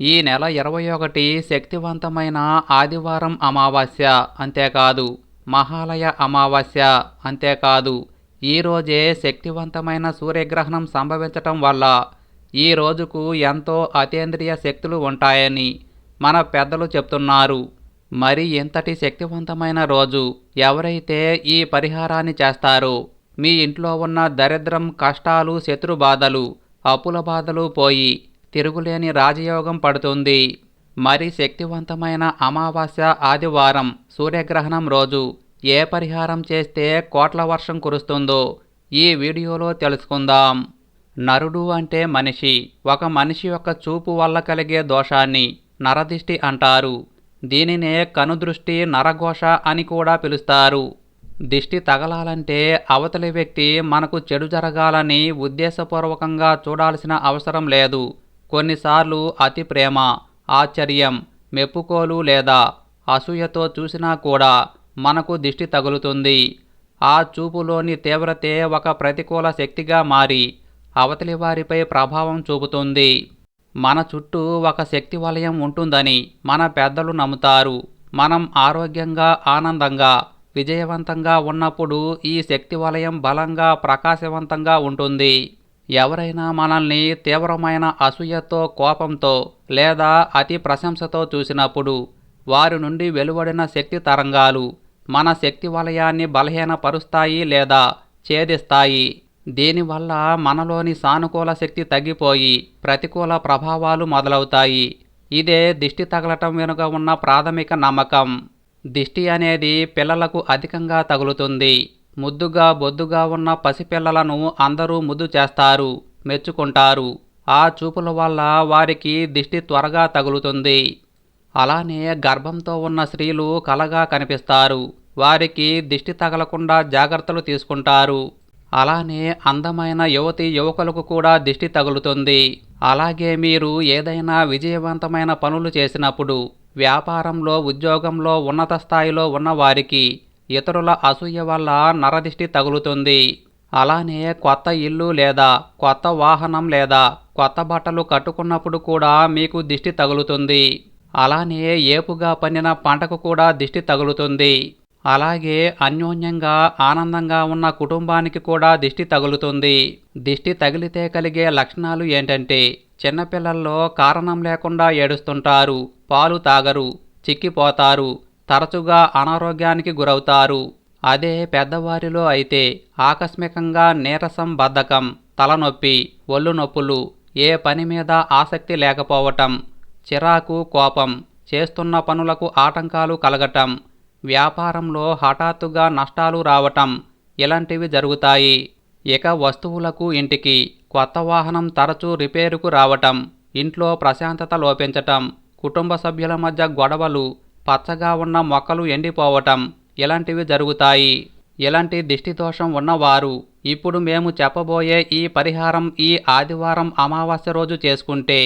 ఈ నెల ఇరవై ఒకటి శక్తివంతమైన ఆదివారం అమావాస్య అంతేకాదు. మహాలయ అమావాస్య అంతేకాదు. ఈరోజే శక్తివంతమైన సూర్యగ్రహణం సంభవించటం వల్ల ఈ రోజుకు ఎంతో అతీంద్రియ శక్తులు ఉంటాయని మన పెద్దలు చెప్తున్నారు. మరి ఇంతటి శక్తివంతమైన రోజు ఎవరైతే ఈ పరిహారాన్ని చేస్తారో మీ ఇంట్లో ఉన్న దరిద్రం కష్టాలు శత్రు బాధలు అప్పుల బాధలు పోయి తిరుగులేని రాజయోగం పడుతుంది. మరి శక్తివంతమైన అమావాస్య ఆదివారం సూర్యగ్రహణం రోజు ఏ పరిహారం చేస్తే కోట్ల వర్షం కురుస్తుందో ఈ వీడియోలో తెలుసుకుందాం. నరుడు అంటే మనిషి. ఒక మనిషి యొక్క చూపు వల్ల కలిగే దోషాన్ని నరదిష్టి అంటారు. దీనినే కనుదృష్టి నరఘోష అని కూడా పిలుస్తారు. దిష్టి తగలాలంటే అవతలి వ్యక్తి మనకు చెడు జరగాలని ఉద్దేశపూర్వకంగా చూడాల్సిన అవసరం లేదు. కొన్నిసార్లు అతి ప్రేమ ఆశ్చర్యం మెప్పుకోలు లేదా అసూయతో చూసినా కూడా మనకు దిష్టి తగులుతుంది. ఆ చూపులోని తీవ్రతే ఒక ప్రతికూల శక్తిగా మారి అవతలి వారిపై ప్రభావం చూపుతుంది. మన చుట్టూ ఒక శక్తి వలయం ఉంటుందని మన పెద్దలు నమ్ముతారు. మనం ఆరోగ్యంగా ఆనందంగా విజయవంతంగా ఉన్నప్పుడు ఈ శక్తి వలయం బలంగా ప్రకాశవంతంగా ఉంటుంది. ఎవరైనా మనల్ని తీవ్రమైన అసూయతో కోపంతో లేదా అతి ప్రశంసతో చూసినప్పుడు వారి నుండి వెలువడిన శక్తి తరంగాలు మన శక్తి వలయాన్ని బలహీనపరుస్తాయి లేదా ఛేదిస్తాయి. దీనివల్ల మనలోని సానుకూల శక్తి తగ్గిపోయి ప్రతికూల ప్రభావాలు మొదలవుతాయి. ఇదే దిష్టి తగలటం వెనుక ఉన్న ప్రాథమిక నమ్మకం. దిష్టి అనేది పిల్లలకు అధికంగా తగులుతుంది. ముద్దుగా బొద్దుగా ఉన్న పసిపిల్లలను అందరూ ముద్దు చేస్తారు మెచ్చుకుంటారు. ఆ చూపుల వల్ల వారికి దిష్టి త్వరగా తగులుతుంది. అలానే గర్భంతో ఉన్న స్త్రీలు కలగా కనిపిస్తారు. వారికి దిష్టి తగలకుండా జాగ్రత్తలు తీసుకుంటారు. అలానే అందమైన యువతి యువకులకు కూడా దిష్టి తగులుతుంది. అలాగే మీరు ఏదైనా విజయవంతమైన పనులు చేసినప్పుడు వ్యాపారంలో ఉద్యోగంలో ఉన్నత స్థాయిలో ఉన్నవారికి ఇతరుల అసూయ వల్ల నరదిష్టి తగులుతుంది. అలానే కొత్త ఇల్లు లేదా కొత్త వాహనం లేదా కొత్త బట్టలు కట్టుకున్నప్పుడు కూడా మీకు దిష్టి తగులుతుంది. అలానే ఏపుగా పండిన పంటకు కూడా దిష్టి తగులుతుంది. అలాగే అన్యోన్యంగా ఆనందంగా ఉన్న కుటుంబానికి కూడా దిష్టి తగులుతుంది. దిష్టి తగిలితే కలిగే లక్షణాలు ఏంటంటే చిన్నపిల్లల్లో కారణం లేకుండా ఏడుస్తుంటారు పాలు తాగరు చిక్కిపోతారు తరచుగా అనారోగ్యానికి గురవుతారు. అదే పెద్దవారిలో అయితే ఆకస్మికంగా నీరసం బద్ధకం తలనొప్పి ఒళ్ళు నొప్పులు ఏ పని మీద ఆసక్తి లేకపోవటం చిరాకు కోపం చేస్తున్న పనులకు ఆటంకాలు కలగటం వ్యాపారంలో హఠాత్తుగా నష్టాలు రావటం ఇలాంటివి జరుగుతాయి. ఇక వస్తువులకు ఇంటికి కొత్త వాహనం తరచూ రిపేరుకు రావటం ఇంట్లో ప్రశాంతత లోపించటం కుటుంబ సభ్యుల మధ్య గొడవలు పచ్చగా ఉన్న మొక్కలు ఎండిపోవటం. ఇలాంటివి జరుగుతాయి? ఇలాంటి దిష్టి దోషం ఉన్నవారు? ఇప్పుడు మేము చెప్పబోయే ఈ పరిహారం ఈ ఆదివారం అమావాస్య రోజు చేసుకుంటే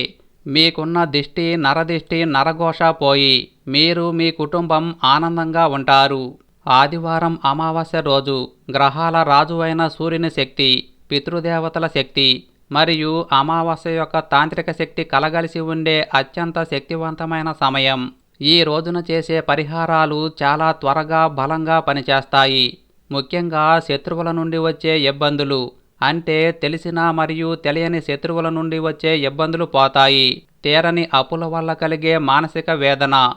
మీకున్న దిష్టి నరదిష్టి నరఘోష పోయి మీరు మీ కుటుంబం ఆనందంగా ఉంటారు. ఆదివారం అమావాస్య రోజు గ్రహాల రాజు అయిన సూర్యుని శక్తి పితృదేవతల శక్తి మరియు అమావాస్య యొక్క తాంత్రిక శక్తి కలగలిసి ఉండే అత్యంత శక్తివంతమైన సమయం. ఈ రోజున చేసే పరిహారాలు చాలా త్వరగా బలంగా పనిచేస్తాయి. ముఖ్యంగా శత్రువుల నుండి వచ్చే ఇబ్బందులు. అంటే తెలిసిన మరియు తెలియని శత్రువుల నుండి వచ్చే ఇబ్బందులు పోతాయి. తీరని అప్పుల వల్ల కలిగే మానసిక వేదన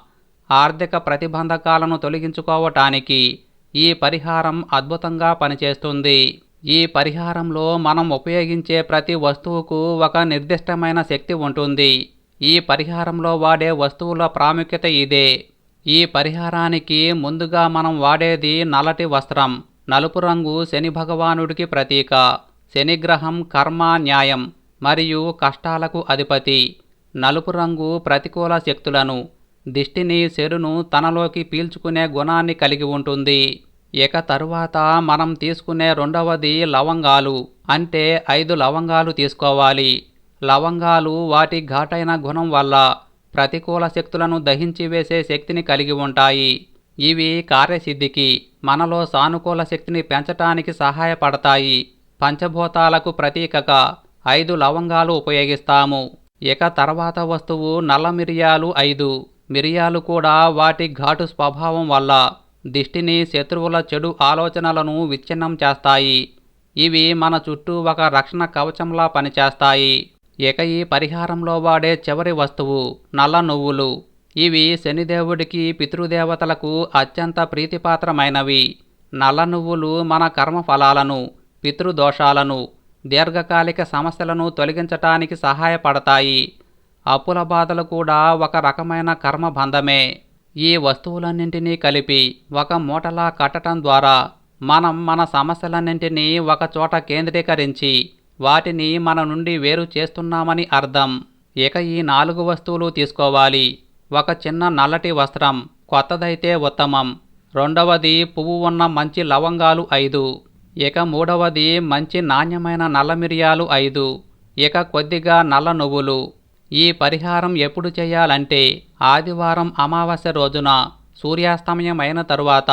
ఆర్థిక ప్రతిబంధకాలను తొలగించుకోవటానికి ఈ పరిహారం అద్భుతంగా పనిచేస్తుంది. ఈ పరిహారంలో మనం ఉపయోగించే ప్రతి వస్తువుకు ఒక నిర్దిష్టమైన శక్తి ఉంటుంది. ఈ పరిహారంలో వాడే వస్తువుల ప్రాముఖ్యత ఇదే. ఈ పరిహారానికి ముందుగా మనం వాడేది నల్లటి వస్త్రం నలుపు రంగు శని భగవానుడికి ప్రతీక శనిగ్రహం కర్మ న్యాయం మరియు కష్టాలకు అధిపతి. నలుపు రంగు ప్రతికూల శక్తులను దిష్టిని చెరును తనలోకి పీల్చుకునే గుణాన్ని కలిగి ఉంటుంది. ఇక తరువాత మనం తీసుకునే రెండవది లవంగాలు అంటే ఐదు లవంగాలు తీసుకోవాలి. లవంగాలు వాటి ఘాటైన గుణం వల్ల ప్రతికూల శక్తులను దహించి వేసే శక్తిని కలిగి ఉంటాయి. ఇవి కార్యసిద్ధికి మనలో సానుకూల శక్తిని పెంచటానికి సహాయపడతాయి. పంచభూతాలకు ప్రతీకక ఐదు లవంగాలు ఉపయోగిస్తాము. ఇక తర్వాత వస్తువు నల్ల మిరియాలు ఐదు. మిరియాలు కూడా వాటి ఘాటు స్వభావం వల్ల దిష్టిని శత్రువుల చెడు ఆలోచనలను విచ్ఛిన్నం చేస్తాయి. ఇవి మన చుట్టూ ఒక రక్షణ కవచంలా పనిచేస్తాయి. ఇక ఈ పరిహారంలో వాడే చివరి వస్తువు నల్ల నువ్వులు. ఇవి శనిదేవుడికి పితృదేవతలకు అత్యంత ప్రీతిపాత్రమైనవి. నల్ల నువ్వులు మన కర్మ ఫలాలను పితృదోషాలను దీర్ఘకాలిక సమస్యలను తొలగించటానికి సహాయపడతాయి. అప్పుల బాధలు కూడా ఒక రకమైన కర్మబంధమే ఈ వస్తువులన్నింటినీ కలిపి ఒక మూటలా కట్టడం ద్వారా మనం మన సమస్యలన్నింటినీ ఒకచోట కేంద్రీకరించి వాటిని మన నుండి వేరు చేస్తున్నామని అర్థం. ఇక ఈ నాలుగు వస్తువులు తీసుకోవాలి. ఒక చిన్న నల్లటి వస్త్రం కొత్తదైతే ఉత్తమం. రెండవది పువ్వు ఉన్న మంచి లవంగాలు ఐదు. ఇక మూడవది మంచి నాణ్యమైన నల్ల మిరియాలు ఐదు. ఇక కొద్దిగా నల్ల నువ్వులు. ఈ పరిహారం ఎప్పుడు చేయాలంటే ఆదివారం అమావాస్య రోజున సూర్యాస్తమయం అయిన తరువాత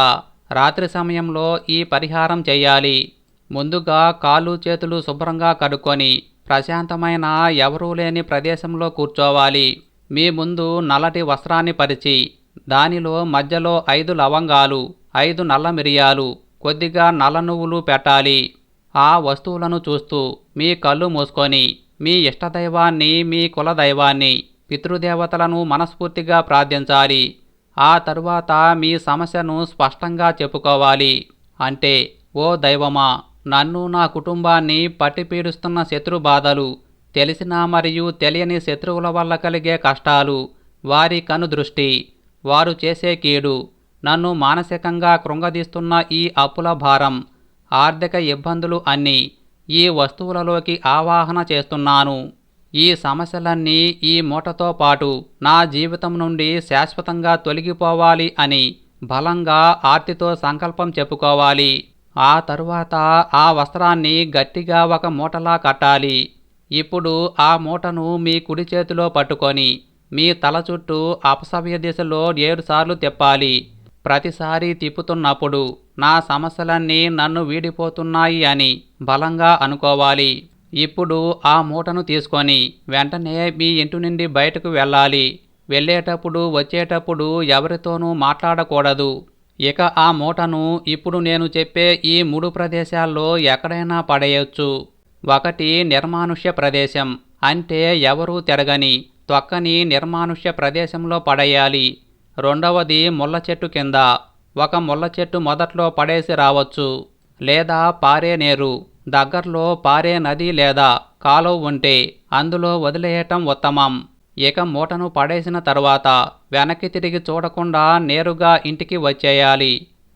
రాత్రి సమయంలో ఈ పరిహారం చేయాలి. ముందుగా కాళ్ళు చేతులు శుభ్రంగా కడుక్కొని ప్రశాంతమైన ఎవరూ లేని ప్రదేశంలో కూర్చోవాలి. మీ ముందు నల్లటి వస్త్రాన్ని పరిచి దానిలో మధ్యలో ఐదు లవంగాలు ఐదు నల్ల మిరియాలు కొద్దిగా నల్ల నువ్వులు పెట్టాలి. ఆ వస్తువులను చూస్తూ మీ కళ్ళు మూసుకొని మీ ఇష్టదైవాన్ని మీ కులదైవాన్ని పితృదేవతలను మనస్ఫూర్తిగా ప్రార్థించాలి. ఆ తరువాత మీ సమస్యను స్పష్టంగా చెప్పుకోవాలి. అంటే ఓ దైవమా నన్ను నా కుటుంబాన్ని పట్టిపీడుస్తున్న శత్రు బాధలు తెలిసిన మరియు తెలియని శత్రువుల వల్ల కలిగే కష్టాలు వారి కనుదృష్టి వారు చేసే కీడు నన్ను మానసికంగా కృంగదీస్తున్న ఈ అప్పుల భారం ఆర్థిక ఇబ్బందులు అన్నీ ఈ వస్తువులలోకి ఆవాహన చేస్తున్నాను. ఈ సమస్యలన్నీ ఈ మూటతో పాటు నా జీవితం నుండి శాశ్వతంగా తొలగిపోవాలి అని బలంగా ఆర్తితో సంకల్పం చెప్పుకోవాలి. ఆ తరువాత ఆ వస్త్రాన్ని గట్టిగా ఒక మూటలా కట్టాలి. ఇప్పుడు ఆ మూటను మీ కుడి చేతిలో పట్టుకొని మీ తల చుట్టూ అపసవ్య దిశలో ఏడుసార్లు తిప్పాలి. ప్రతిసారి తిప్పుతున్నప్పుడు నా సమస్యలన్నీ నన్ను వీడిపోతున్నాయి అని బలంగా అనుకోవాలి. ఇప్పుడు ఆ మూటను తీసుకొని వెంటనే మీ ఇంటి నుండి బయటకు వెళ్ళాలి. వెళ్ళేటప్పుడు వచ్చేటప్పుడు ఎవరితోనూ మాట్లాడకూడదు. ఇక ఆ మూటను ఇప్పుడు నేను చెప్పే ఈ మూడు ప్రదేశాల్లో ఎక్కడైనా పడేయొచ్చు. ఒకటి నిర్మానుష్య ప్రదేశం. అంటే ఎవరూ తిరగని తొక్కని నిర్మానుష్య ప్రదేశంలో పడేయాలి. రెండవది ముళ్ళ చెట్టు కింద. ఒక ముళ్ళ చెట్టు మొదట్లో పడేసి రావచ్చు. లేదా పారే నేరు. దగ్గర్లో పారే నది లేదా కాలువ ఉంటే అందులో వదిలేయటం ఉత్తమం. ఇక మూటను పడేసిన తరువాత వెనక్కి తిరిగి చూడకుండా నేరుగా ఇంటికి వచ్చేయాలి.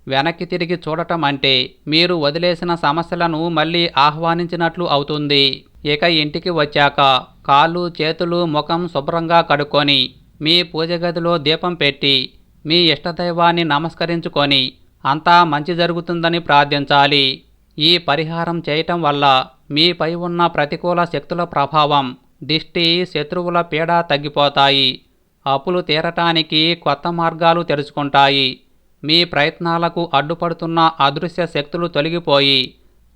వెనక్కి తిరిగి చూడటం అంటే మీరు వదిలేసిన సమస్యలను మళ్ళీ ఆహ్వానించినట్లు అవుతుంది. ఇక ఇంటికి వచ్చాక కాళ్ళు చేతులు ముఖం శుభ్రంగా కడుక్కొని మీ పూజ గదిలో దీపం పెట్టి మీ ఇష్టదైవాన్ని నమస్కరించుకొని అంతా మంచి జరుగుతుందని ప్రార్థించాలి. ఈ పరిహారం చేయటం వల్ల మీపై ఉన్న ప్రతికూల శక్తుల ప్రభావం దిష్టి శత్రువుల పీడ తగ్గిపోతాయి. అప్పులు తీరటానికి కొత్త మార్గాలు తెరుచుకుంటాయి. మీ ప్రయత్నాలకు అడ్డుపడుతున్న అదృశ్య శక్తులు తొలగిపోయి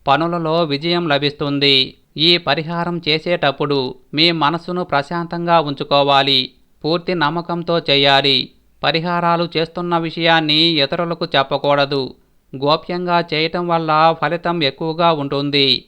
పనులలో విజయం లభిస్తుంది. ఈ పరిహారం చేసేటప్పుడు మీ మనసును ప్రశాంతంగా ఉంచుకోవాలి. పూర్తి నమ్మకంతో చేయాలి. పరిహారాలు చేస్తున్న విషయాన్ని ఇతరులకు చెప్పకూడదు. గోప్యంగా చేయటం వల్ల ఫలితం ఎక్కువగా ఉంటుంది.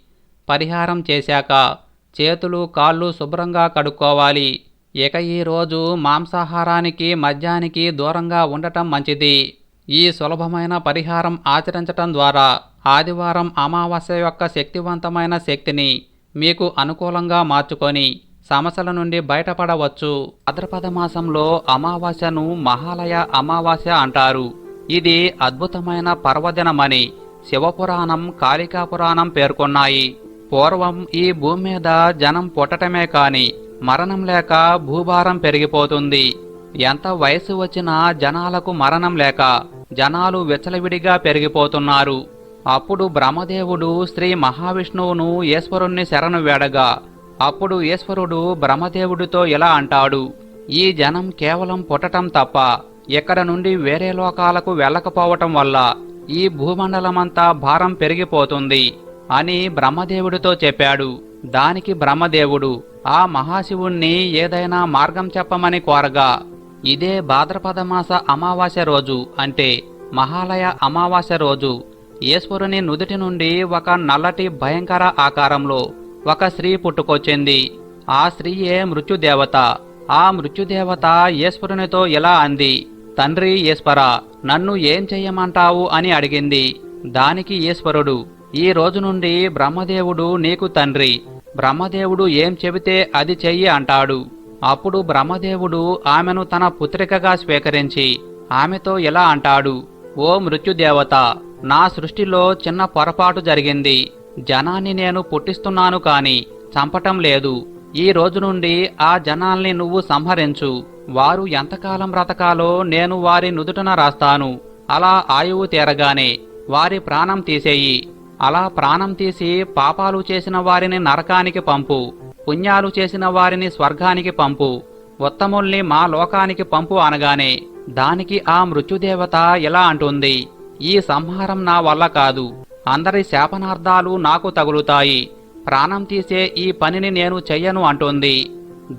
పరిహారం చేశాక చేతులు కాళ్ళు శుభ్రంగా కడుక్కోవాలి. ఇక ఈ రోజు మాంసాహారానికి మద్యానికి దూరంగా ఉండటం మంచిది. ఈ సులభమైన పరిహారం ఆచరించటం ద్వారా ఆదివారం అమావాస్య యొక్క శక్తివంతమైన శక్తిని మీకు అనుకూలంగా మార్చుకొని సమస్యల నుండి బయటపడవచ్చు. భాద్రపద మాసంలో అమావాస్యను మహాలయ అమావాస్య అంటారు. ఇది అద్భుతమైన పర్వదినమని శివపురాణం కాళికాపురాణం పేర్కొన్నాయి. పూర్వం ఈ భూమి మీద జనం పుట్టటమే కాని మరణం లేక భూభారం పెరిగిపోతుంది. ఎంత వయసు వచ్చినా జనాలకు మరణం లేక జనాలు విచ్చలవిడిగా పెరిగిపోతున్నారు. అప్పుడు బ్రహ్మదేవుడు శ్రీ మహావిష్ణువును ఈశ్వరుణ్ణి శరణు వేడగా అప్పుడు ఈశ్వరుడు బ్రహ్మదేవుడితో ఇలా అంటాడు ఈ జనం కేవలం పుట్టటం తప్ప ఇక్కడ నుండి వేరే లోకాలకు వెళ్ళకపోవటం వల్ల ఈ భూమండలమంతా భారం పెరిగిపోతుంది. అని బ్రహ్మదేవుడితో చెప్పాడు. దానికి బ్రహ్మదేవుడు ఆ మహాశివుణ్ణి ఏదైనా మార్గం చెప్పమని కోరగా ఇదే భాద్రపద మాస అమావాస్య రోజు అంటే మహాలయ అమావాస్య రోజు. ఈశ్వరుని నుదుటి నుండి ఒక నల్లటి భయంకర ఆకారంలో ఒక స్త్రీ పుట్టుకొచ్చింది. ఆ స్త్రీయే మృత్యుదేవత. ఆ మృత్యుదేవత ఈశ్వరునితో ఇలా అంది తండ్రి ఈశ్వర నన్ను ఏం చెయ్యమంటావు? అని అడిగింది. దానికి ఈశ్వరుడు ఈ రోజు నుండి బ్రహ్మదేవుడు నీకు తండ్రి. బ్రహ్మదేవుడు ఏం చెబితే అది చెయ్యి అంటాడు. అప్పుడు బ్రహ్మదేవుడు ఆమెను తన పుత్రికగా స్వీకరించి ఆమెతో ఇలా అంటాడు ఓ మృత్యుదేవత నా సృష్టిలో చిన్న పొరపాటు జరిగింది. జనాన్ని నేను పుట్టిస్తున్నాను కాని చంపటం లేదు. ఈ రోజు నుండి ఆ జనాల్ని నువ్వు సంహరించు. వారు ఎంతకాలం బ్రతకాలో నేను వారి నుదుటన రాస్తాను. అలా ఆయువు తీరగానే వారి ప్రాణం తీసేయి. అలా ప్రాణం తీసి పాపాలు చేసిన వారిని నరకానికి పంపు పుణ్యాలు చేసిన వారిని స్వర్గానికి పంపు ఉత్తముల్ని మా లోకానికి పంపు అనగానే దానికి ఆ మృత్యుదేవత ఇలా అంటుంది ఈ సంహారం నా వల్ల కాదు అందరి శాపనార్థాలు నాకు తగులుతాయి ప్రాణం తీసే ఈ పనిని నేను చెయ్యను అంటుంది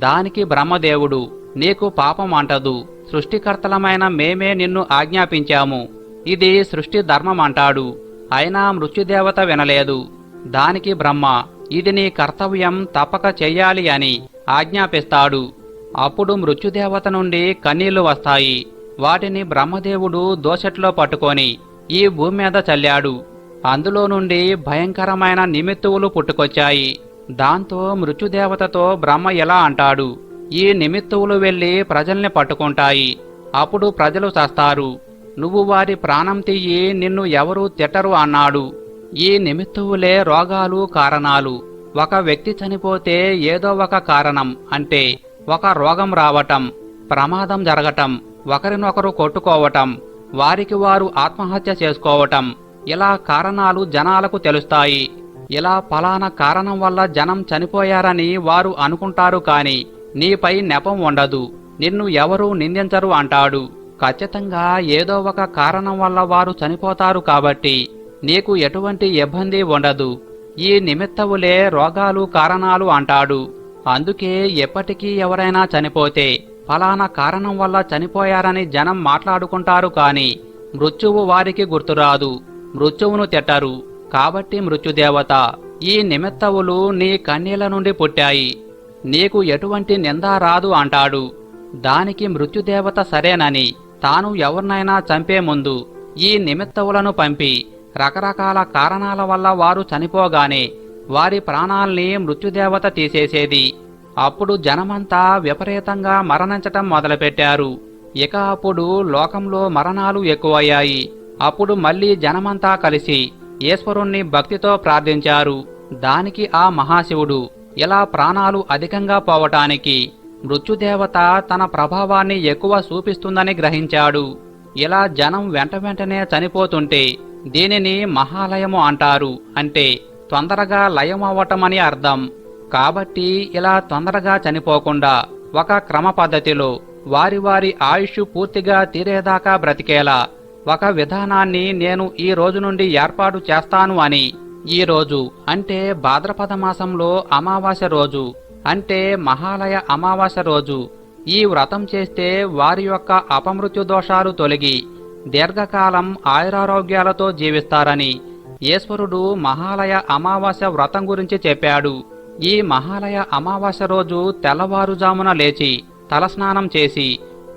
దానికి బ్రహ్మదేవుడు నీకు పాపం అంటదు సృష్టికర్తలమైన మేమే నిన్ను ఆజ్ఞాపించాము ఇది సృష్టి ధర్మం అంటాడు. అయినా మృత్యుదేవత వినలేదు. దానికి బ్రహ్మ ఇది నీ కర్తవ్యం తప్పక చెయ్యాలి అని ఆజ్ఞాపిస్తాడు. అప్పుడు మృత్యుదేవత నుండి కన్నీళ్ళు వస్తాయి. వాటిని బ్రహ్మదేవుడు దోసెట్లో పట్టుకొని ఈ భూమి మీద చల్లాడు. అందులో నుండి భయంకరమైన నిమిత్తువులు పుట్టుకొచ్చాయి. దాంతో మృత్యుదేవతతో బ్రహ్మ ఎలా అంటాడు? ఈ నిమిత్తువులు వెళ్ళి ప్రజల్ని పట్టుకుంటాయి. అప్పుడు ప్రజలు చస్తారు. నువ్వు వారి ప్రాణం తీయి నిన్ను ఎవరూ తిట్టరు అన్నాడు. ఈ నిమిత్తువులే రోగాలు కారణాలు. ఒక వ్యక్తి చనిపోతే ఏదో ఒక కారణం అంటే ఒక రోగం రావటం ప్రమాదం జరగటం ఒకరినొకరు కొట్టుకోవటం వారికి వారు ఆత్మహత్య చేసుకోవటం ఇలా కారణాలు జనాలకు తెలుస్తాయి. ఇలా ఫలానా కారణం వల్ల జనం చనిపోయారని వారు అనుకుంటారు కాని నీపై నెపం ఉండదు. నిన్ను ఎవరూ నిందించరు అంటాడు. ఖచ్చితంగా ఏదో ఒక కారణం వల్ల వారు చనిపోతారు కాబట్టి నీకు ఎటువంటి ఇబ్బంది ఉండదు. ఈ నిమిత్తవులే రోగాలు కారణాలు అంటాడు. అందుకే ఎప్పటికీ ఎవరైనా చనిపోతే ఫలానా కారణం వల్ల చనిపోయారని జనం మాట్లాడుకుంటారు కాని మృత్యువు వారికి గుర్తురాదు. మృత్యువును తిట్టరు. కాబట్టి మృత్యుదేవత ఈ నిమిత్తవులు నీ కన్నీళ్ళ నుండి పుట్టాయి. నీకు ఎటువంటి నింద రాదు అంటాడు. దానికి మృత్యుదేవత సరేనని తాను ఎవరినైనా చంపే ముందు ఈ నిమిత్తవులను పంపి రకరకాల కారణాల వల్ల వారు చనిపోగానే వారి ప్రాణాల్ని మృత్యుదేవత తీసేసేది. అప్పుడు జనమంతా విపరీతంగా మరణించటం మొదలుపెట్టారు. ఇక అప్పుడు లోకంలో మరణాలు ఎక్కువయ్యాయి. అప్పుడు మళ్ళీ జనమంతా కలిసి ఈశ్వరుణ్ణి భక్తితో ప్రార్థించారు. దానికి ఆ మహాశివుడు ఇలా ప్రాణాలు అధికంగా పోవటానికి మృత్యుదేవత తన ప్రభావాన్ని ఎక్కువ చూపిస్తుందని గ్రహించాడు. ఇలా జనం వెంట వెంటనే చనిపోతుంటే దీనిని మహాలయము అంటారు అంటే తొందరగా లయమవ్వటమని అర్థం. కాబట్టి ఇలా తొందరగా చనిపోకుండా ఒక క్రమ పద్ధతిలో వారి వారి ఆయుష్ పూర్తిగా తీరేదాకా బ్రతికేలా ఒక విధానాన్ని నేను ఈ రోజు నుండి ఏర్పాటు చేస్తాను అని. ఈ రోజు అంటే భాద్రపద మాసంలో అమావాస్య రోజు. అంటే మహాలయ అమావాస్య రోజు. ఈ వ్రతం చేస్తే వారి యొక్క అపమృత్యు దోషాలు తొలగి దీర్ఘకాలం ఆయురారోగ్యాలతో జీవిస్తారని ఈశ్వరుడు మహాలయ అమావాస్య వ్రతం గురించి చెప్పాడు. ఈ మహాలయ అమావాస్య రోజు తెల్లవారుజామున లేచి తలస్నానం చేసి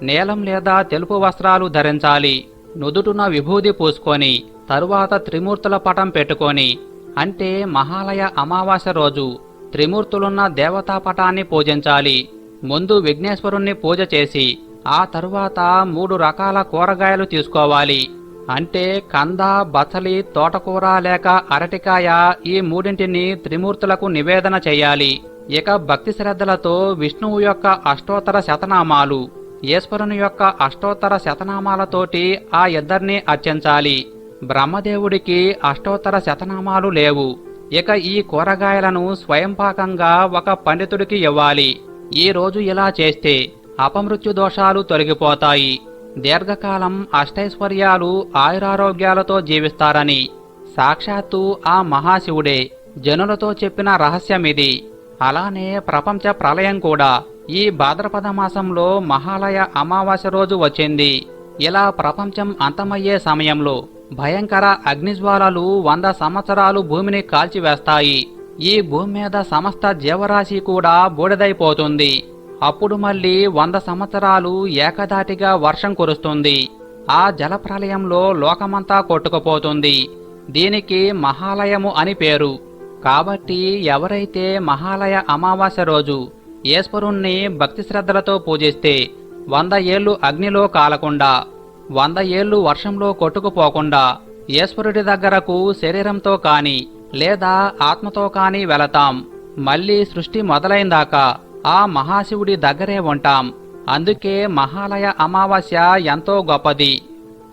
నీలం లేదా తెలుపు వస్త్రాలు ధరించాలి. నుదుటున విభూది పూసుకొని తరువాత త్రిమూర్తుల పటం పెట్టుకొని అంటే మహాలయ అమావాస్య రోజు త్రిమూర్తులున్న దేవతా పటాన్ని పూజించాలి. ముందు విఘ్నేశ్వరుణ్ణి పూజ చేసి ఆ తరువాత మూడు రకాల కూరగాయలు తీసుకోవాలి. అంటే కంద బసలి తోటకూర లేక అరటికాయ ఈ మూడింటిని త్రిమూర్తులకు నివేదన చేయాలి. ఇక భక్తి శ్రద్ధలతో విష్ణువు యొక్క అష్టోత్తర శతనామాలు ఈశ్వరుని యొక్క అష్టోత్తర శతనామాలతోటి ఆ ఇద్దరిని అర్చించాలి. బ్రహ్మదేవుడికి అష్టోత్తర శతనామాలు లేవు. ఇక ఈ కూరగాయలను స్వయంపాకంగా ఒక పండితుడికి ఇవ్వాలి. ఈ రోజు ఇలా చేస్తే అపమృత్యు దోషాలు తొలగిపోతాయి. దీర్ఘకాలం అష్టైశ్వర్యాలు ఆయురారోగ్యాలతో జీవిస్తారని. సాక్షాత్తు ఆ మహాశివుడే జనులతో చెప్పిన రహస్యమిది. అలానే ప్రపంచ ప్రళయం కూడా ఈ భాద్రపద మాసంలో మహాలయ అమావాస్య రోజు వచ్చింది. ఇలా ప్రపంచం అంతమయ్యే సమయంలో భయంకర అగ్నిజ్వాలలు వంద సంవత్సరాలు భూమిని కాల్చివేస్తాయి. ఈ భూమి మీద సమస్త జీవరాశి కూడా బూడిదైపోతుంది. అప్పుడు మళ్ళీ వంద సంవత్సరాలు ఏకదాటిగా వర్షం కురుస్తుంది. ఆ జలప్రలయంలో లోకమంతా కొట్టుకుపోతుంది. దీనికి మహాలయము అని పేరు. కాబట్టి ఎవరైతే మహాలయ అమావాస్య రోజు ఈశ్వరుణ్ణి భక్తి శ్రద్ధలతో పూజిస్తే వంద ఏళ్ళు అగ్నిలో కాలకుండా వంద ఏళ్ళు వర్షంలో కొట్టుకుపోకుండా ఈశ్వరుడి దగ్గరకు శరీరంతో కాని లేదా ఆత్మతో కాని వెళతాం. మళ్ళీ సృష్టి మొదలైందాకా ఆ మహాశివుడి దగ్గరే ఉంటాం. అందుకే మహాలయ అమావాస్య ఎంతో గొప్పది.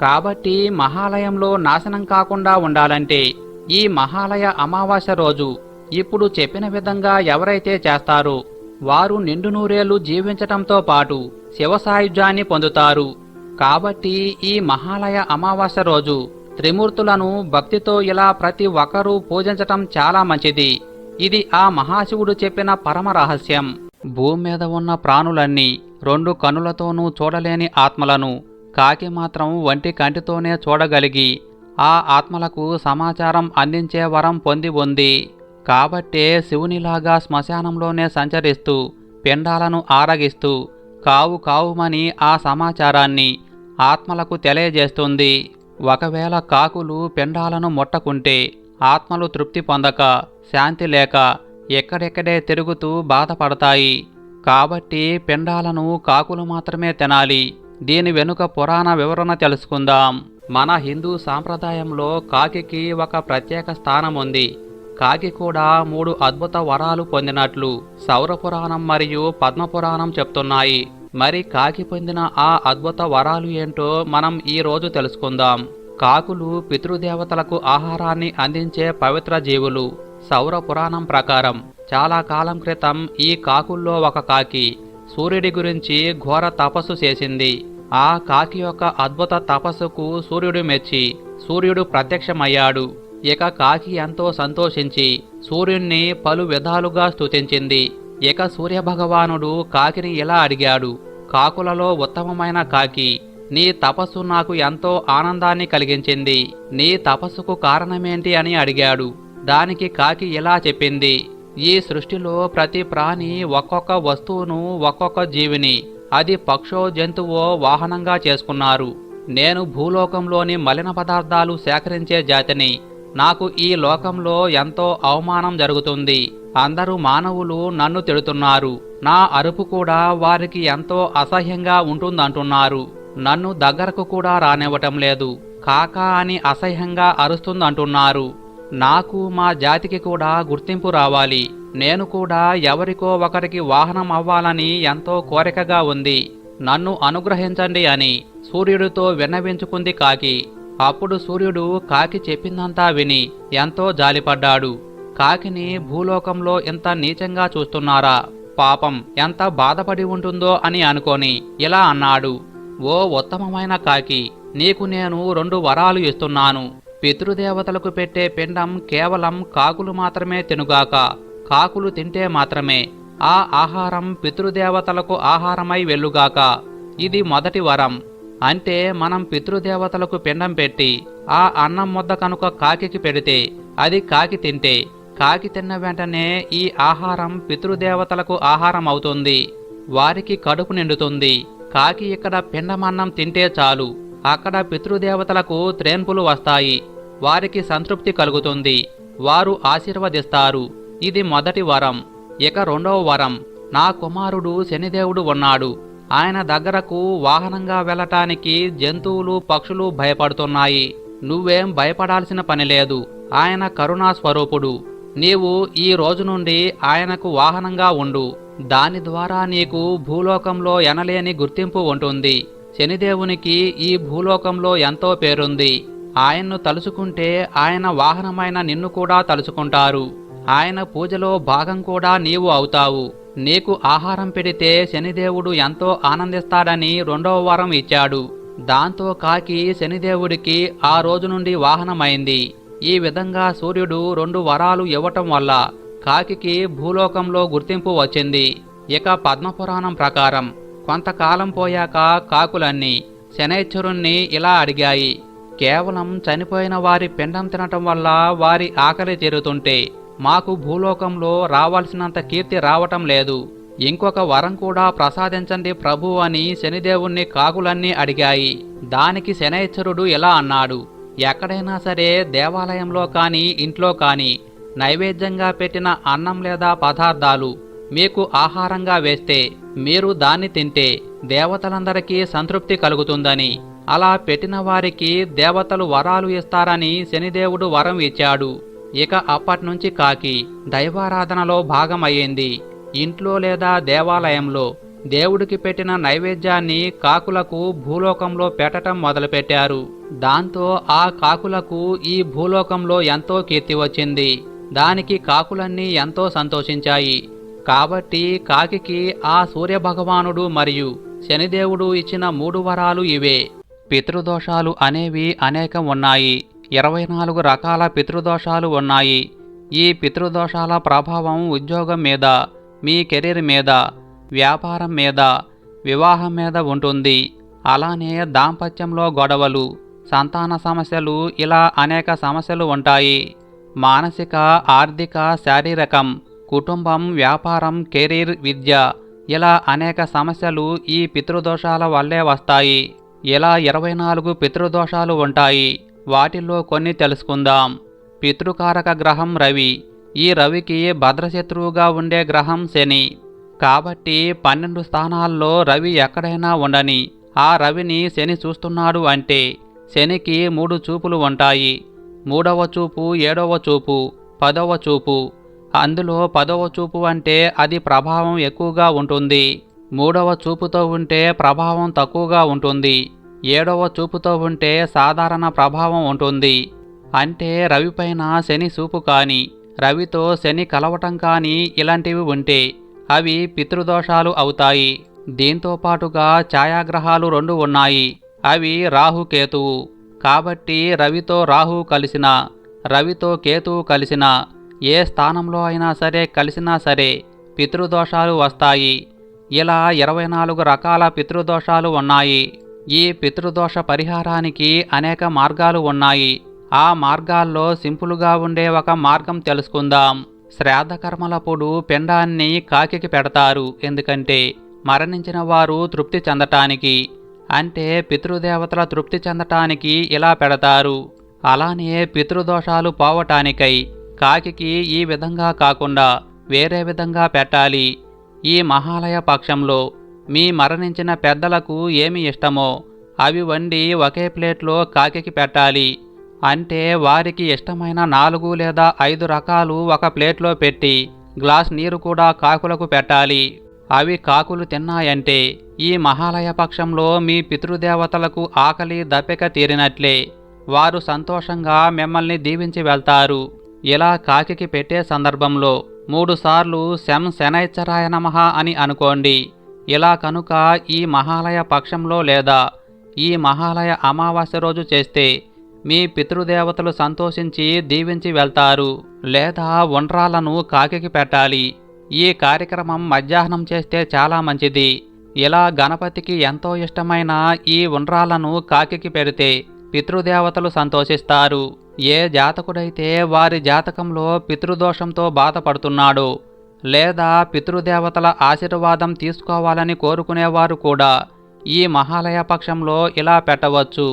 కాబట్టి మహాలయంలో నాశనం కాకుండా ఉండాలంటే ఈ మహాలయ అమావాస్య రోజు ఇప్పుడు చెప్పిన విధంగా ఎవరైతే చేస్తారో వారు నిండు నూరేళ్ళు జీవించటంతో పాటు శివ సాయుధ్యాన్ని పొందుతారు. కాబట్టి ఈ మహాలయ అమావాస్య రోజు త్రిమూర్తులను భక్తితో ఇలా ప్రతి ఒక్కరూ పూజించటం చాలా మంచిది. ఇది ఆ మహాశివుడు చెప్పిన పరమ రహస్యం. భూమి మీద ఉన్న ప్రాణులన్నీ రెండు కనులతోనూ చూడలేని ఆత్మలను కాకి మాత్రం వంటి కంటితోనే చూడగలిగి ఆ ఆత్మలకు సమాచారం అందించే వరం పొంది ఉంది. కాబట్టే శివునిలాగా శ్మశానంలోనే సంచరిస్తూ పిండాలను ఆరగిస్తూ కావు కావుమని ఆ సమాచారాన్ని ఆత్మలకు తెలియజేస్తుంది. ఒకవేళ కాకులు పిండాలను ముట్టకుంటే ఆత్మలు తృప్తి పొందక శాంతి లేక ఎక్కడెక్కడే తిరుగుతూ బాధపడతాయి. కాబట్టి పిండాలను కాకులు మాత్రమే తినాలి. దీని వెనుక పురాణ వివరణ తెలుసుకుందాం. మన హిందూ సాంప్రదాయంలో కాకి ఒక ప్రత్యేక స్థానం ఉంది కాకి కూడా మూడు అద్భుత వరాలు పొందినట్లు సౌరపురాణం మరియు పద్మపురాణం చెప్తున్నాయి. మరి కాకి పొందిన ఆ అద్భుత వరాలు ఏంటో మనం ఈ రోజు తెలుసుకుందాం. కాకులు పితృదేవతలకు ఆహారాన్ని అందించే పవిత్ర జీవులు. సౌర పురాణం ప్రకారం చాలా కాలం క్రితం ఈ కాకుల్లో ఒక కాకి సూర్యుడి గురించి ఘోర తపస్సు చేసింది. ఆ కాకి యొక్క అద్భుత తపస్సుకు సూర్యుడు మెచ్చి సూర్యుడు ప్రత్యక్షమయ్యాడు. ఇక కాకి ఎంతో సంతోషించి సూర్యుణ్ణి పలు విధాలుగా స్తుతించింది. ఇక సూర్యభగవానుడు కాకిని ఇలా అడిగాడు? కాకులలో ఉత్తమమైన కాకి నీ తపస్సు నాకు ఎంతో ఆనందాన్ని కలిగించింది. నీ తపస్సుకు కారణమేంటి అని అడిగాడు. దానికి కాకి ఇలా చెప్పింది ఈ సృష్టిలో ప్రతి ప్రాణి ఒక్కొక్క వస్తువును ఒక్కొక్క జీవిని అది పక్షో జంతువో వాహనంగా చేసుకున్నారు. నేను భూలోకంలోని మలిన పదార్థాలు సేకరించే జాతిని నాకు ఈ లోకంలో ఎంతో అవమానం జరుగుతుంది. అందరూ మానవులు నన్ను తిడుతున్నారు. నా అరుపు కూడా వారికి ఎంతో అసహ్యంగా ఉంటుందంటున్నారు. నన్ను దగ్గరకు కూడా రానివ్వటం లేదు. కాకా అని అసహ్యంగా అరుస్తుందంటున్నారు. నాకు మా జాతికి కూడా గుర్తింపు రావాలి. నేను కూడా ఎవరికో ఒకరికి వాహనం అవ్వాలని ఎంతో కోరికగా ఉంది. నన్ను అనుగ్రహించండి అని సూర్యుడితో విన్నవించుకుంది కాకి. అప్పుడు సూర్యుడు కాకి చెప్పిందంతా విని ఎంతో జాలిపడ్డాడు. కాకిని భూలోకంలో ఇంత నీచంగా చూస్తున్నారా? పాపం ఎంత బాధపడి ఉంటుందో అని అనుకొని ఇలా అన్నాడు. ఓ ఉత్తమమైన కాకి నీకు నేను రెండు వరాలు ఇస్తున్నాను. పితృదేవతలకు పెట్టే పిండం కేవలం కాకులు మాత్రమే తినుగాక కాకులు తింటే మాత్రమే. ఆ ఆహారం పితృదేవతలకు ఆహారమై వెళ్ళుగాక. ఇది మొదటి వరం. అంటే మనం పితృదేవతలకు పిండం పెట్టి ఆ అన్నం ముద్ద కనుక కాకికి పెడితే అది కాకి తింటే కాకి తిన్న వెంటనే ఈ ఆహారం పితృదేవతలకు ఆహారం అవుతుంది వారికి కడుపు నిండుతుంది. కాకి ఇక్కడ పిండమన్నం తింటే చాలు. అక్కడ పితృదేవతలకు త్రేన్పులు వస్తాయి. వారికి సంతృప్తి కలుగుతుంది. వారు ఆశీర్వదిస్తారు. ఇది మొదటి వరం. ఇక రెండవ వరం. నా కుమారుడు శనిదేవుడు ఉన్నాడు. ఆయన దగ్గరకు వాహనంగా వెళ్ళటానికి జంతువులు పక్షులు భయపడుతున్నాయి. నువ్వేం భయపడాల్సిన పని లేదు. ఆయన కరుణా స్వరూపుడు. నీవు ఈ రోజు నుండి ఆయనకు వాహనంగా ఉండు. దాని ద్వారా నీకు భూలోకంలో ఎనలేని గుర్తింపు ఉంటుంది. శనిదేవునికి ఈ భూలోకంలో ఎంతో పేరుంది. ఆయన్ను తలుచుకుంటే ఆయన వాహనమైన నిన్ను కూడా తలుచుకుంటారు ఆయన పూజలో భాగం కూడా నీవు అవుతావు. నీకు ఆహారం పెడితే శనిదేవుడు ఎంతో ఆనందిస్తాడని రెండవ వారం ఇచ్చాడు. దాంతో కాకి శనిదేవుడికి ఆ రోజు నుండి వాహనమైంది. ఈ విధంగా సూర్యుడు రెండు వరాలు ఇవ్వటం వల్ల కాకి భూలోకంలో గుర్తింపు వచ్చింది. ఇక పద్మపురాణం ప్రకారం కొంతకాలం పోయాక కాకులన్నీ శనైశ్వరుణ్ణి ఇలా అడిగాయి. కేవలం చనిపోయిన వారి పిండం తినటం వల్ల వారి ఆకలి తీరుతుంటే మాకు భూలోకంలో రావాల్సినంత కీర్తి రావటం లేదు. ఇంకొక వరం కూడా ప్రసాదించండి ప్రభు అని శనిదేవుణ్ణి కాకులన్నీ అడిగాయి. దానికి శనైశ్వరుడు ఇలా అన్నాడు. ఎక్కడైనా సరే దేవాలయంలో కానీ ఇంట్లో కానీ నైవేద్యంగా పెట్టిన అన్నం లేదా పదార్థాలు మీకు ఆహారంగా వేస్తే మీరు దాన్ని తింటే దేవతలందరికీ సంతృప్తి కలుగుతుందని అలా పెట్టిన వారికి దేవతలు వరాలు ఇస్తారని శనిదేవుడు వరం ఇచ్చాడు. ఇక అప్పట్నుంచి కాకి దైవారాధనలో భాగమయ్యింది. ఇంట్లో లేదా దేవాలయంలో దేవుడికి పెట్టిన నైవేద్యాన్ని కాకులకు భూలోకంలో పెట్టటం మొదలుపెట్టారు. దాంతో ఆ కాకులకు ఈ భూలోకంలో ఎంతో కీర్తి వచ్చింది. దానికి కాకులన్నీ ఎంతో సంతోషించాయి. కాబట్టి కాకికి ఆ సూర్యభగవానుడు మరియు శనిదేవుడు ఇచ్చిన మూడు వరాలు ఇవే. పితృదోషాలు అనేవి అనేకం ఉన్నాయి. ఇరవై నాలుగు రకాల పితృదోషాలు ఉన్నాయి. ఈ పితృదోషాల ప్రభావం ఉద్యోగం మీద మీ కెరీర్ మీద వ్యాపారం మీద వివాహం మీద ఉంటుంది. అలానే దాంపత్యంలో గొడవలు సంతాన సమస్యలు ఇలా అనేక సమస్యలు ఉంటాయి. మానసిక ఆర్థిక శారీరకం కుటుంబం వ్యాపారం కెరీర్ విద్య ఇలా అనేక సమస్యలు ఈ పితృదోషాల వల్లే వస్తాయి. ఇలా ఇరవై నాలుగు పితృదోషాలు ఉంటాయి. వాటిల్లో కొన్ని తెలుసుకుందాం. పితృకారక గ్రహం రవి. ఈ రవికి భద్రశత్రువుగా ఉండే గ్రహం శని. కాబట్టి పన్నెండు స్థానాల్లో రవి ఎక్కడైనా ఉండని ఆ రవిని శని చూస్తున్నాడు అంటే శనికి మూడు చూపులు ఉంటాయి. మూడవ చూపు ఏడవ చూపు పదవ చూపు. అందులో పదవ చూపు అంటే అది ప్రభావం ఎక్కువగా ఉంటుంది. మూడవ చూపుతో ఉంటే ప్రభావం తక్కువగా ఉంటుంది. ఏడవ చూపుతో ఉంటే సాధారణ ప్రభావం ఉంటుంది. అంటే రవిపైన శని చూపు కానీ రవితో శని కలవటం కానీ ఇలాంటివి ఉంటే అవి పితృదోషాలు అవుతాయి. దీంతో పాటుగా ఛాయాగ్రహాలు రెండు ఉన్నాయి. అవి రాహుకేతువు కాబట్టి రవితో రాహు కలిసిన రవితో కేతువు కలిసిన ఏ స్థానంలో అయినా సరే కలిసినా సరే పితృదోషాలు వస్తాయి. ఇలా ఇరవై నాలుగు రకాల పితృదోషాలు ఉన్నాయి. ఈ పితృదోష పరిహారానికి అనేక మార్గాలు ఉన్నాయి. ఆ మార్గాల్లో సింపుల్గా ఉండే ఒక మార్గం తెలుసుకుందాం. శ్రాద్ధకర్మలప్పుడు పిండాన్ని కాకికి పెడతారు. ఎందుకంటే మరణించిన వారు తృప్తి చెందటానికి అంటే పితృదేవతల తృప్తి చెందటానికి ఇలా పెడతారు. అలానే పితృదోషాలు పోవటానికై కాకికి ఈ విధంగా కాకుండా వేరే విధంగా పెట్టాలి. ఈ మహాలయ పక్షంలో మీ మరణించిన పెద్దలకు ఏమి ఇష్టమో అవి వండి ఒకే ప్లేట్లో కాకికి పెట్టాలి. అంటే వారికి ఇష్టమైన నాలుగు లేదా ఐదు రకాలు ఒక ప్లేట్లో పెట్టి గ్లాస్ నీరు కూడా కాకులకు పెట్టాలి. అవి కాకులు తిన్నాయంటే ఈ మహాలయ పక్షంలో మీ పితృదేవతలకు ఆకలి దప్పిక తీరినట్లే. వారు సంతోషంగా మిమ్మల్ని దీవించి వెళ్తారు. ఇలా కాకికి పెట్టే సందర్భంలో మూడుసార్లు శం శనైచ్చరాయ నమః అని అనుకోండి. ఇలా కనుక ఈ మహాలయ పక్షంలో లేదా ఈ మహాలయ అమావాస్య రోజు చేస్తే మీ పితృదేవతలు సంతోషించి దీవించి వెళ్తారు లేదా ఉండ్రాలను కాకికి పెట్టాలి. ఈ కార్యక్రమం మధ్యాహ్నం చేస్తే చాలా మంచిది. ఇలా గణపతికి ఎంతో ఇష్టమైన ఈ ఉండ్రాలను కాకికి పెడితే పితృదేవతలు సంతోషిస్తారు. ఏ జాతకుడైతే వారి జాతకంలో పితృదోషంతో బాధపడుతున్నాడో లేదా పితృదేవతల ఆశీర్వాదం తీసుకోవాలని కోరుకునేవారు కూడా ఈ మహాలయ పక్షంలో ఇలా పెట్టవచ్చు.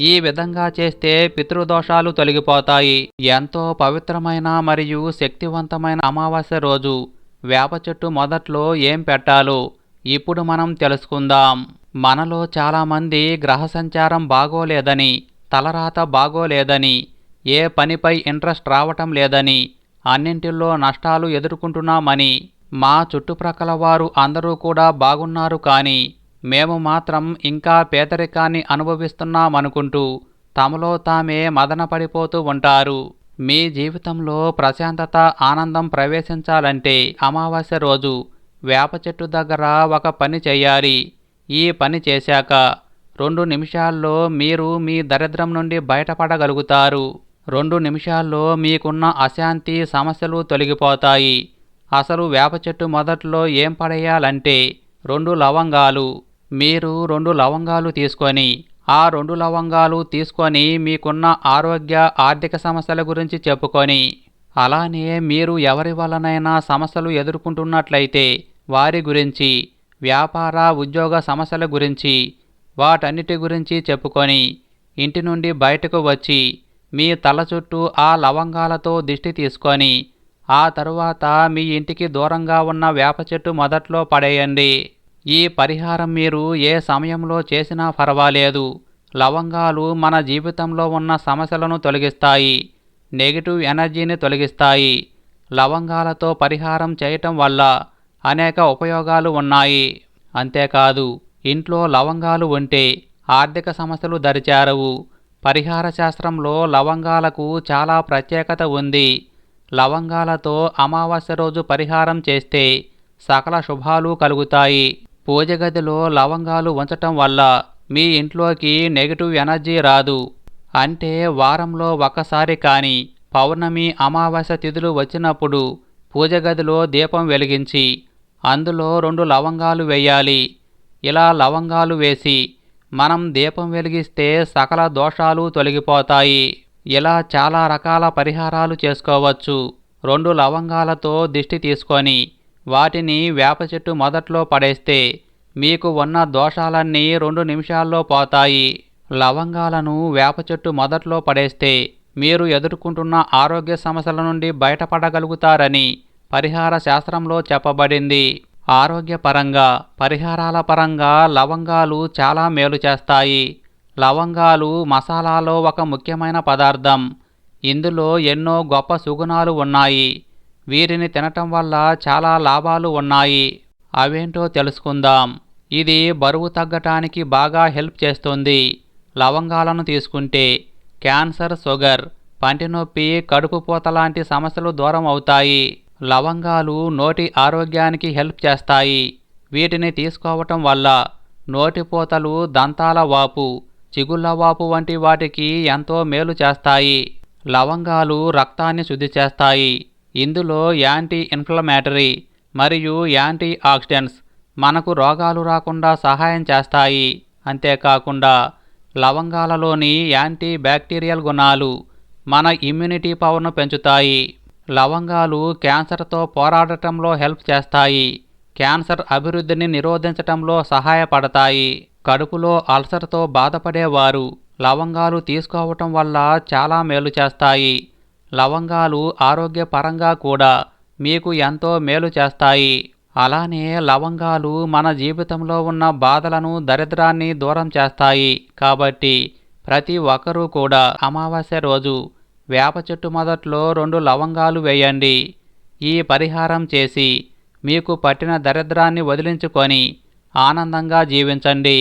ఈ విధంగా చేస్తే పితృదోషాలు తొలగిపోతాయి. ఎంతో పవిత్రమైన మరియు శక్తివంతమైన అమావాస్య రోజు. వేప చెట్టు మొదట్లో ఏం పెట్టాలో ఇప్పుడు మనం తెలుసుకుందాం. మనలో చాలామంది గ్రహ సంచారం బాగోలేదని తలరాత బాగోలేదని ఏ పనిపై ఇంట్రెస్ట్ రావటం లేదని అన్నింటిలో నష్టాలు ఎదుర్కొంటున్నామని మా చుట్టుప్రక్కల వారు అందరూ కూడా బాగున్నారు కానీ మేము మాత్రం ఇంకా పేదరికాన్ని అనుభవిస్తున్నామనుకుంటూ తమలో తామే మదనపడిపోతూ ఉంటారు. మీ జీవితంలో ప్రశాంతత ఆనందం ప్రవేశించాలంటే అమావాస్య రోజు వేప చెట్టు దగ్గర ఒక పని చేయాలి. ఈ పని చేశాక రెండు నిమిషాల్లో మీరు మీ దరిద్రం నుండి బయటపడగలుగుతారు. రెండు నిమిషాల్లో మీకున్న అశాంతి సమస్యలు తొలగిపోతాయి. అసలు వేప చెట్టు మొదట్లో ఏం పడేయాలంటే రెండు లవంగాలు. మీరు రెండు లవంగాలు తీసుకొని ఆ రెండు లవంగాలు తీసుకొని మీకున్న ఆరోగ్య ఆర్థిక సమస్యల గురించి చెప్పుకొని అలానే మీరు ఎవరి వలనైనా సమస్యలు ఎదుర్కొంటున్నట్లయితే వారి గురించి వ్యాపార ఉద్యోగ సమస్యల గురించి వాటన్నిటి గురించి చెప్పుకొని ఇంటి నుండి బయటకు వచ్చి మీ తల చుట్టూ ఆ లవంగాలతో దిష్టి తీసుకొని ఆ తరువాత మీ ఇంటికి దూరంగా ఉన్న వేప చెట్టు మొదట్లో పడేయండి. ఈ పరిహారం మీరు ఏ సమయంలో చేసినా పర్వాలేదు లవంగాలు మన జీవితంలో ఉన్న సమస్యలను తొలగిస్తాయి నెగిటివ్ ఎనర్జీని తొలగిస్తాయి. లవంగాలతో పరిహారం చేయటం వల్ల అనేక ఉపయోగాలు ఉన్నాయి. అంతేకాదు ఇంట్లో లవంగాలు ఉంటే ఆర్థిక సమస్యలు దరిచారవు. పరిహార శాస్త్రంలో లవంగాలకు చాలా ప్రత్యేకత ఉంది. లవంగాలతో అమావాస్య రోజు పరిహారం చేస్తే సకల శుభాలు కలుగుతాయి. పూజ గదిలో లవంగాలు ఉంచటం వల్ల మీ ఇంట్లోకి నెగిటివ్ ఎనర్జీ రాదు. అంటే వారంలో ఒకసారి కానీ పౌర్ణమి అమావాస్య తిథులు వచ్చినప్పుడు పూజ గదిలో దీపం వెలిగించి అందులో రెండు లవంగాలు వేయాలి. ఇలా లవంగాలు వేసి మనం దీపం వెలిగిస్తే సకల దోషాలు తొలగిపోతాయి. ఇలా చాలా రకాల పరిహారాలు చేసుకోవచ్చు. రెండు లవంగాలతో దిష్టి తీసుకొని వాటిని వేప చెట్టు మొదట్లో పడేస్తే మీకు ఉన్న దోషాలన్నీ రెండు నిమిషాల్లో పోతాయి. లవంగాలను వేప చెట్టు మొదట్లో పడేస్తే మీరు ఎదుర్కొంటున్న ఆరోగ్య సమస్యల నుండి బయటపడగలుగుతారని పరిహార శాస్త్రంలో చెప్పబడింది. ఆరోగ్యపరంగా పరిహారాల పరంగా లవంగాలు చాలా మేలు చేస్తాయి. లవంగాలు మసాలాలో ఒక ముఖ్యమైన పదార్థం. ఇందులో ఎన్నో గొప్ప సుగుణాలు ఉన్నాయి. వీరిని తినటం వల్ల చాలా లాభాలు ఉన్నాయి. అవేంటో తెలుసుకుందాం. ఇది బరువు తగ్గటానికి బాగా హెల్ప్ చేస్తుంది. లవంగాలను తీసుకుంటే క్యాన్సర్ షుగర్ పంటి నొప్పి కడుపు పూత లాంటి సమస్యలు దూరం అవుతాయి. లవంగాలు నోటి ఆరోగ్యానికి హెల్ప్ చేస్తాయి. వీటిని తీసుకోవటం వల్ల నోటిపోతలు దంతాల వాపు చిగుళ్ళ వాపు వంటి వాటికి ఎంతో మేలు చేస్తాయి. లవంగాలు రక్తాన్ని శుద్ధి చేస్తాయి. ఇందులో యాంటీ ఇన్ఫ్లమేటరీ మరియు యాంటీ ఆక్సిడెంట్స్ మనకు రోగాలు రాకుండా సహాయం చేస్తాయి. అంతేకాకుండా లవంగాలలోని యాంటీ బ్యాక్టీరియల్ గుణాలు మన ఇమ్యూనిటీ పవర్ను పెంచుతాయి. లవంగాలు క్యాన్సర్తో పోరాడటంలో హెల్ప్ చేస్తాయి. క్యాన్సర్ అభివృద్ధిని నిరోధించటంలో సహాయపడతాయి. కడుపులో అల్సర్తో బాధపడేవారు లవంగాలు తీసుకోవటం వల్ల చాలా మేలు చేస్తాయి. లవంగాలు ఆరోగ్యపరంగా కూడా మీకు ఎంతో మేలు చేస్తాయి. అలానే లవంగాలు మన జీవితంలో ఉన్న బాధలను దరిద్రాన్ని దూరం చేస్తాయి. కాబట్టి ప్రతి ఒక్కరూ కూడా అమావాస్య రోజు వేప చెట్టు మొదట్లో రెండు లవంగాలు వేయండి. ఈ పరిహారం చేసి మీకు పట్టిన దరిద్రాన్ని వదిలించుకొని ఆనందంగా జీవించండి.